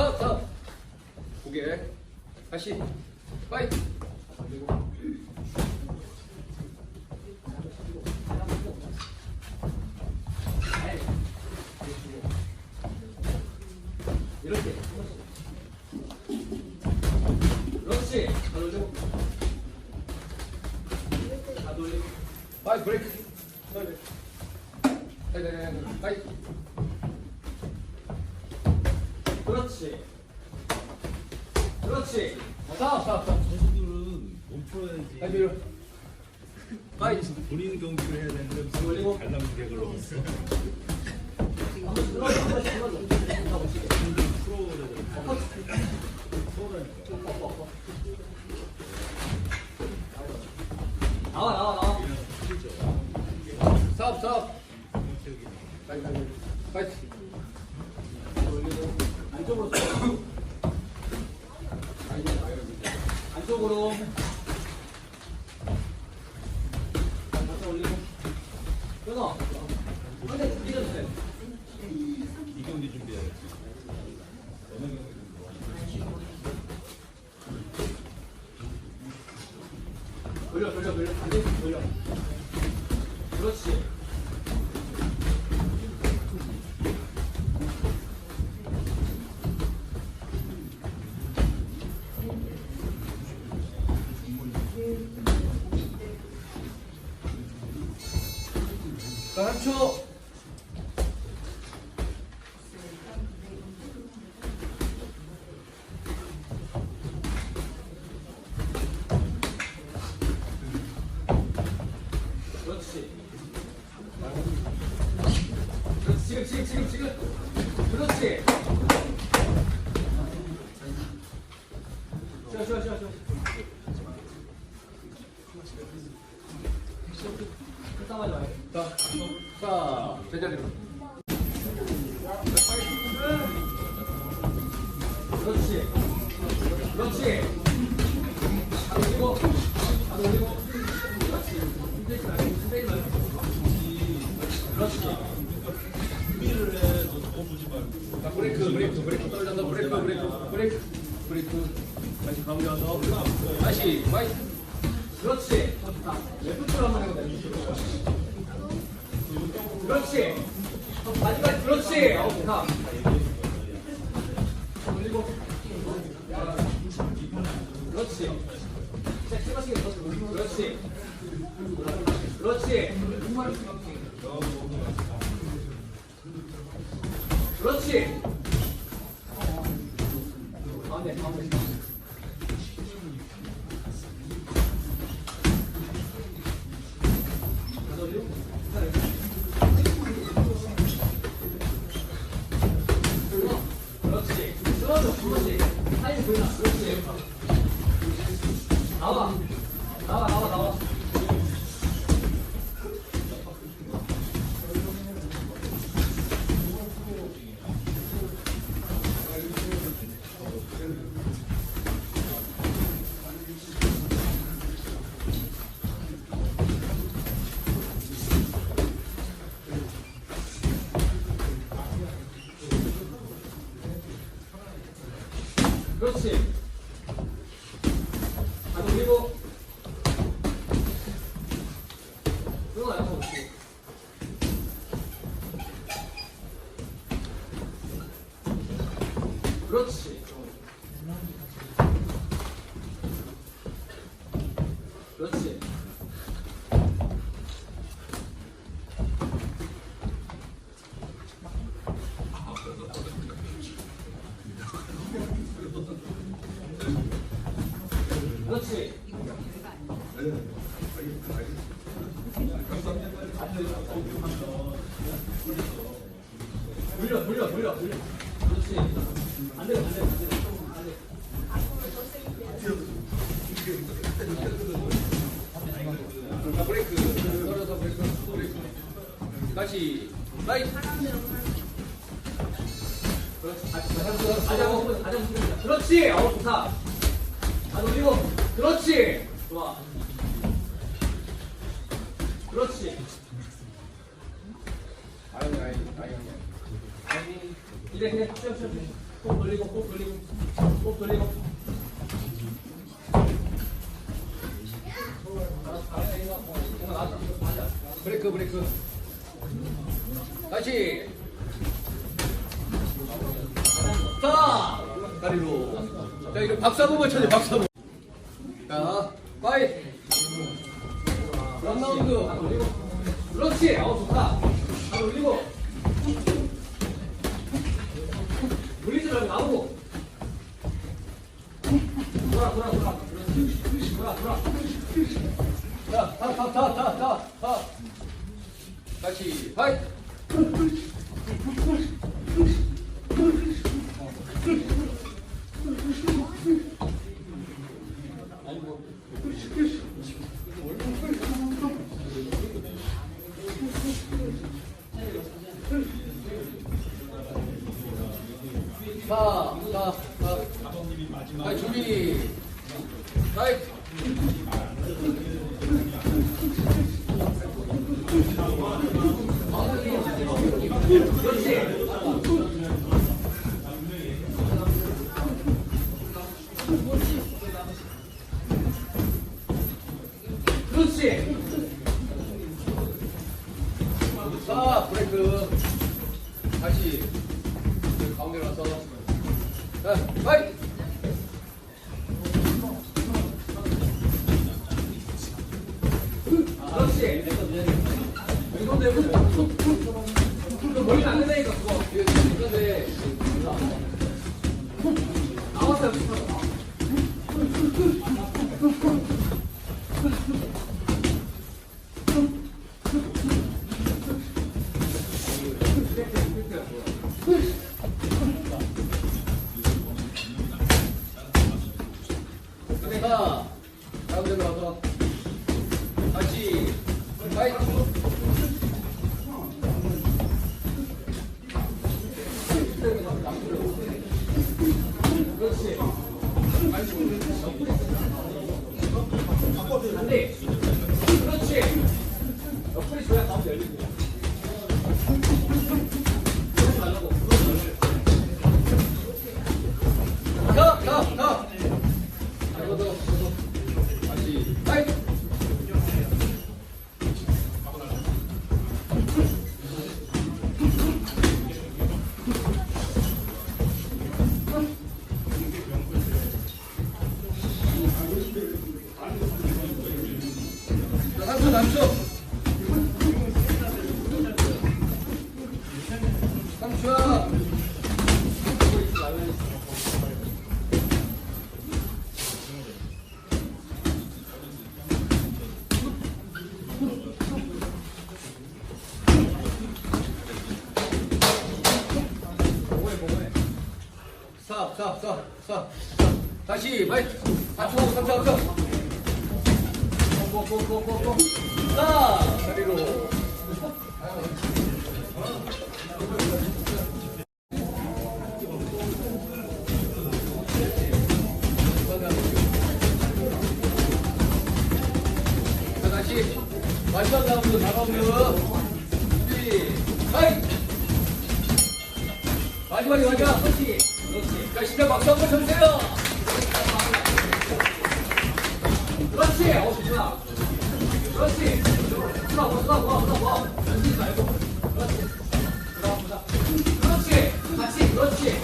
서, 서. 고개. 다시. 빠이. 이렇게. 그렇지. 다 돌리고. 다 돌리고. 빠이 브레이크. 네, 네, 네, 빠이. 빠이. 빠이. 그렇지. 그렇지. 자, 자, 자. 선수들은 몸 풀어야지. 아니, 이리. 빨리. 본인 경기를 해야 되는데 무슨 올리고. 달랑 계획을 넣었어. 한 들어줘, 들어줘. 끊어. 3초. 그렇지. 그렇지 지금 지금 지금. 그렇지. 그렇지. 어, 그렇지. 그렇지. 그렇지. 그렇지. 아, 네, 가운데. 그렇지. 그렇지. 그렇지. 돌려, 돌려, 돌려, 돌려. 그렇지. 그렇지. 어, 좋다. 아, 그리고 그렇지. 좋아. 그렇지. 아니, 아니, 아니. 아니. 아니. 이제 그냥 쉬어 쉬어. 호 돌리고 호 돌리고 호 돌리고. 아, 어, 브레이크 브레이크. 다시. 자 다리로. 자 이거 박수 한 번만 쳐줘 박수 한번 자 파이. 런라운드. 그렇지. 아우 좋다. 잘 올리고. 물리지 말고 나오고. 돌아 돌아 돌아. 그렇지 돌아 돌아 자타타타타타타 다시 파이 자, 자, 자. 자, 준비. 파이. 그렇지. 자, 브레이크. 다시. 가운데로 와서. 자, 파이. 그렇지. 이거 내고. 그 머리는 안 된다니까, 그거. 이건데. 나왔어요, 내가 가운데로 와서 자, 삼초 삼초 삼초 스탑 스탑 스탑 스탑 다시 마이크. 4초 3초 3 다시 마지막 라운드 다가오면 준비 하이! 마지막에 마지막 그렇지 그렇지. 자 심장 박수 한번 쳐주세요 그렇지. 어 좋구나. 그렇지. 좋아 좋아 좋아 좋아 좋아 던지지 말고 그렇지. 들어가 보자 그렇지. 같이 그렇지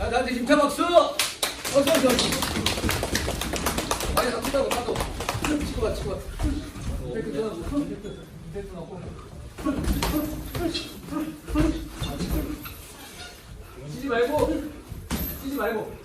자, 나한테 힘차 박수! 어서 어서 어서. 아니, 안 된다고, 나도. 치고 가, 치고 가. 치지 말고, 치지 말고.